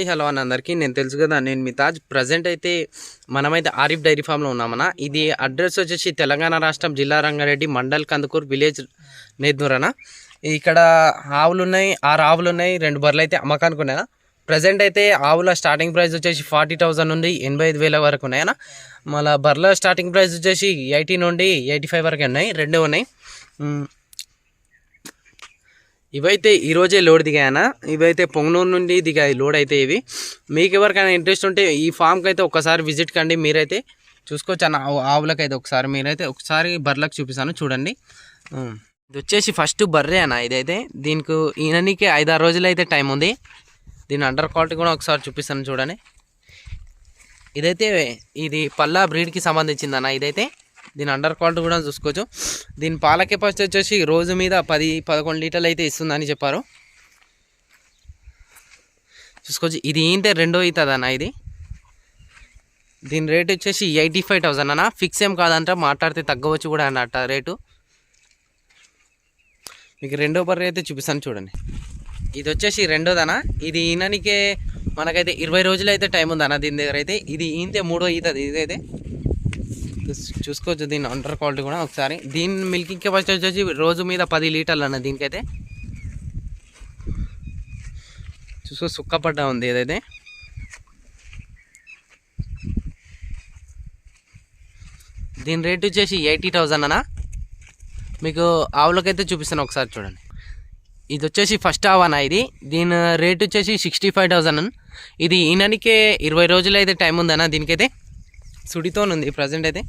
High hello అని అందరికీ. నేను తెలుసు కదా నేను మీ తాజ్. ప్రజెంట్ అయితే మనమైతే ఆరిఫ్ డైరీ ఫామ్లో ఉన్నామన్నా ఇది అడ్రస్ వచ్చేసి తెలంగాణ రాష్ట్రం జిల్లా రంగారెడ్డి మండల్ కందుకూరు విలేజ్ నేద్నూరన ఇక్కడ ఆవులు ఉన్నాయి ఆరు ఆవులు ఉన్నాయి రెండు బర్రెలు అయితే అమ్మకానికి ఉన్నాయా ప్రజెంట్ అయితే ఆవుల స్టార్టింగ్ ప్రైస్ వచ్చేసి ఫార్టీ థౌజండ్ నుండి ఎనభై ఐదు వేల వరకు ఉన్నాయన్నా మళ్ళీ బర్రెల స్టార్టింగ్ ప్రైస్ వచ్చేసి ఎయిటీ నుండి ఎయిటీ ఫైవ్ వరకు ఉన్నాయి రెండు ఉన్నాయి. ఇవైతే ఈరోజే లోడ్ దిగాయనా? ఇవైతే పొంగనూరు నుండి దిగాయి లోడ్ అయితే ఇవి. మీకు ఎవరికైనా ఇంట్రెస్ట్ ఉంటే ఈ ఫామ్కి అయితే ఒకసారి విజిట్ కండి మీరైతే చూసుకోవచ్చు అన్న ఆవు- ఆవులకైతే ఒకసారి. మీరైతే ఒకసారి బర్రెలకు చూపిస్తాను చూడండి. ఇది వచ్చేసి ఫస్ట్ బర్రె అన్న ఇదైతే. దీనికి ఈయననికి ఐదారు రోజులు అయితే టైం ఉంది. దీని అండర్ క్వాలిటీ కూడా ఒకసారి చూపిస్తాను చూడండి. ఇదైతే ఇది పల్లా బ్రీడ్కి సంబంధించింది అన్న ఇదైతే. దీని అండర్ క్వాలిటీ కూడా చూసుకోవచ్చు. దీని పాల కెపాసిటీ వచ్చేసి రోజు మీద పది పదకొండు లీటర్లు అయితే ఇస్తుందని చెప్పారు. చూసుకోవచ్చు. ఇది ఏంటే? రెండో అవుతుంది అన్న ఇది? దీని రేట్ వచ్చేసి ఎయిటీ ఫైవ్ థౌసండ్ అన్న. ఫిక్స్ ఏం కాదంట మాట్లాడితే తగ్గవచ్చు కూడా అన్నట్ట రేటు మీకు రెండో బర్రె అయితే చూపిస్తాను చూడండి. ఇది వచ్చేసి రెండోదనా? ఇది ఈయననికే మనకైతే ఇరవై రోజులు అయితే టైం ఉందన్న దీని దగ్గర అయితే. ఇది ఈంతే మూడో ఈతది ఇదైతే చూసుకోవచ్చు దీని అండర్ క్వాలిటీ కూడా ఒకసారి. దీని మిల్కింగ్ కెపాసిటీ వచ్చేసి రోజు మీద పది లీటర్లు అన్న దీనికైతే. చూసుకో సుక్కపడ్డ ఉంది ఏదైతే. దీని రేట్ వచ్చేసి ఎయిటీ థౌజండ్ అన్న. మీకు ఆవులకైతే చూపిస్తాను ఒకసారి చూడండి. ఇది వచ్చేసి ఫస్ట్ ఆవ్ అన్న ఇది. దీని రేట్ వచ్చేసి సిక్స్టీ ఫైవ్ థౌజండ్ ఇది ఈయననికే ఇరవై రోజులు అయితే టైం ఉందన్న దీనికైతే. సుడితో ఉంది ప్రజెంట్ అయితే.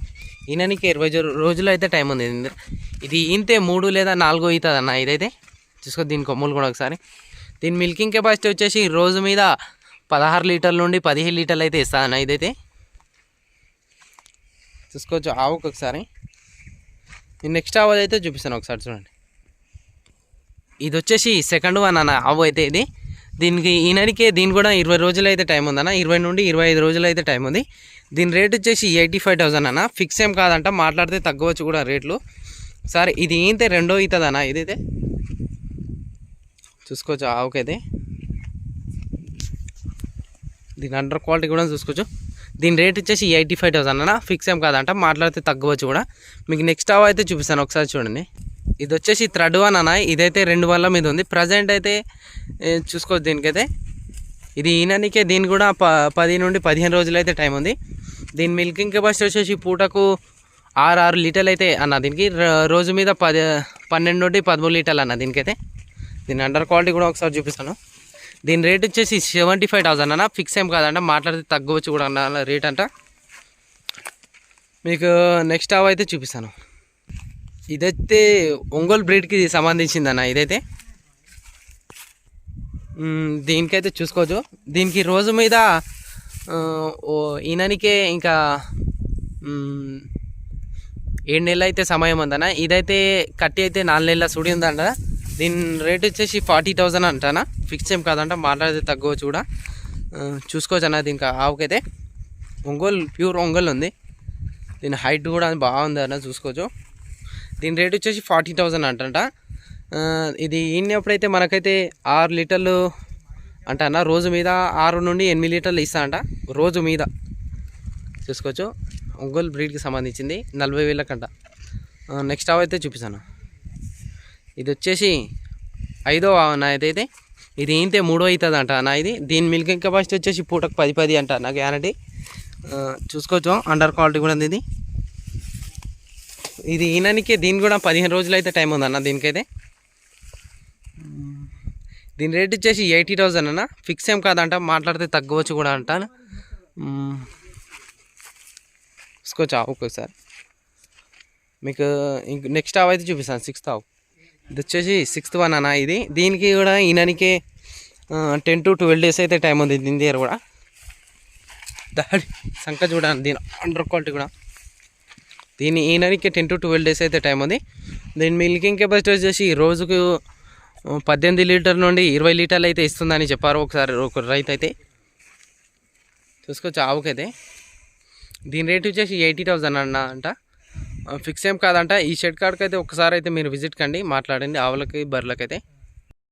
ఈయననికి ఇరవై రోజులు అయితే టైం ఉంది. ఇది ఈంతే మూడు లేదా నాలుగో అవుతుంది అన్న ఇదైతే. చూసుకో దీని కొమ్ములు కూడా ఒకసారి. దీని మిల్కింగ్ కెపాసిటీ వచ్చేసి రోజు మీద పదహారు లీటర్ల నుండి పదిహేను లీటర్లు అయితే ఇస్తుంది అన్న ఇదైతే. చూసుకోవచ్చు ఆవుకు ఒకసారి. నేను నెక్స్ట్ ఆవు అయితే చూపిస్తాను ఒకసారి చూడండి. ఇది వచ్చేసి సెకండ్ వన్ అన్న ఆవు అయితే ఇది. దీనికి ఈనాడికే దీని కూడా ఇరవై రోజులు అయితే టైం ఉందన్న. ఇరవై నుండి ఇరవై ఐదు రోజులు అయితే టైం ఉంది. దీని రేట్ వచ్చేసి ఎయిటీ ఫైవ్ థౌసండ్ అన్న. ఫిక్స్ ఏం కాదంట మాట్లాడితే తగ్గవచ్చు కూడా రేట్లు. సరే ఇది ఏంటి రెండో అవుతుంది అన్న ఇదైతే చూసుకోవచ్చు ఆవుకైతే. దీని అండర్ క్వాలిటీ కూడా చూసుకోవచ్చు. దీని రేట్ వచ్చేసి ఎయిటీ ఫైవ్ థౌసండ్ అన్న. ఫిక్స్ ఏం కాదంట మాట్లాడితే తగ్గవచ్చు కూడా. మీకు నెక్స్ట్ ఆవు అయితే చూపిస్తాను ఒకసారి చూడండి. ఇది వచ్చేసి థర్డ్ వన్ అన్న. ఇదైతే రెండు వల్ల మీద ఉంది. ప్రజెంట్ అయితే చూసుకోవచ్చు దీనికైతే. ఇది ఈయననికే దీని కూడా ప పది నుండి పదిహేను రోజులు అయితే టైం ఉంది. దీని మిల్కింగ్ కెపాసిటీ వచ్చేసి పూటకు ఆరు ఆరు లీటర్లు అయితే అన్న. దీనికి రోజు మీద పది పన్నెండు నుండి పదమూడు లీటర్లు అన్న దీనికైతే. దీని అండర్ క్వాలిటీ కూడా ఒకసారి చూపిస్తాను. దీని రేట్ వచ్చేసి సెవెంటీ ఫైవ్ థౌసండ్ అన్న. ఫిక్స్ ఏం కాదంట మాట్లాడితే తగ్గవచ్చు కూడా అన్న రేట్ అంట. మీకు నెక్స్ట్ అవి అయితే చూపిస్తాను. ఇదైతే ఒంగోలు బ్రీడ్కి సంబంధించింది అన్న ఇదైతే దీనికైతే చూసుకోవచ్చు. దీనికి రోజు మీద ఈయననికే ఇంకా ఏడు నెలలు అయితే సమయం ఉందన్న. ఇదైతే కట్టి అయితే నాలుగు నెలల సుడి ఉందంట. దీని రేట్ వచ్చేసి ఫార్టీ థౌజండ్ అంటనా ఫిక్స్ ఏం కాదంట మాట్లాడితే తగ్గవచ్చు కూడా. చూసుకోవచ్చు అన్న దీనికి ఆవుకైతే. ఒంగోలు ప్యూర్ ఒంగోలు ఉంది. దీని హైట్ కూడా బాగుంది అన్న చూసుకోవచ్చు. దీని రేట్ వచ్చేసి ఫార్టీ థౌజండ్ అంటంట. ఇది ఈనప్పుడైతే మనకైతే ఆరు లీటర్లు అంట అన్న రోజు మీద ఆరు నుండి ఎనిమిది లీటర్లు ఇస్తా అంట. రోజు మీద. చూసుకోవచ్చు. ఒంగోలు బ్రీడ్కి సంబంధించింది నలభై వేలకంట. నెక్స్ట్ అవైతే అయితే చూపిస్తాను. ఇది వచ్చేసి ఐదో ఆవు ఇది ఏంతే మూడో అవుతుంది అంట నా ఇది. దీని మిల్కింగ్ కెపాసిటీ వచ్చేసి పూటకు పది పది అంట నా గ్యారంటీ. చూసుకోవచ్చు. అండర్ క్వాలిటీ కూడా ఉంది ఇది. ఇది ఈయననికి దీని కూడా పదిహేను రోజులు అయితే టైం ఉందన్న దీనికైతే? దీని రేట్ వచ్చేసి ఎయిటీ థౌజండ్ అన్న. ఫిక్స్ ఏం కాదంట మాట్లాడితే తగ్గవచ్చు కూడా అంటాను మ్మ్. తీసుకోవచ్చు ఆవు సార్. మీకు ఇంక నెక్స్ట్ ఆవు అయితే చూపిస్తాను సిక్స్త్ ఆవు. ఇది వచ్చేసి సిక్స్త్ వన్ అన్న ఇది. దీనికి కూడా ఈయననికి టెన్ టు ట్వెల్వ్ డేస్ అయితే టైం ఉంది దీని దగ్గర కూడా. దాడి సంఖ చూడండి దీని అండర్ క్వాలిటీ కూడా. దీని ఈయనకి టెన్ టు ట్వెల్వ్ డేస్ అయితే టైం ఉంది. దీని మిల్కింగ్ కెపాసిటీ వచ్చేసి రోజుకు పద్దెనిమిది లీటర్ నుండి ఇరవై లీటర్లు అయితే ఇస్తుందని చెప్పారు ఒకసారి ఒక రైతు అయితే చూసుకోవచ్చు ఆవుకైతే. దీని రేట్ వచ్చేసి ఎయిటీ థౌజండ్ అన్న అంట. ఫిక్స్ ఏం కాదంట. ఈ షెడ్ కార్డ్కి అయితే ఒకసారి అయితే మీరు విజిట్ కండి మాట్లాడండి ఆవులకి బర్రెలకైతే.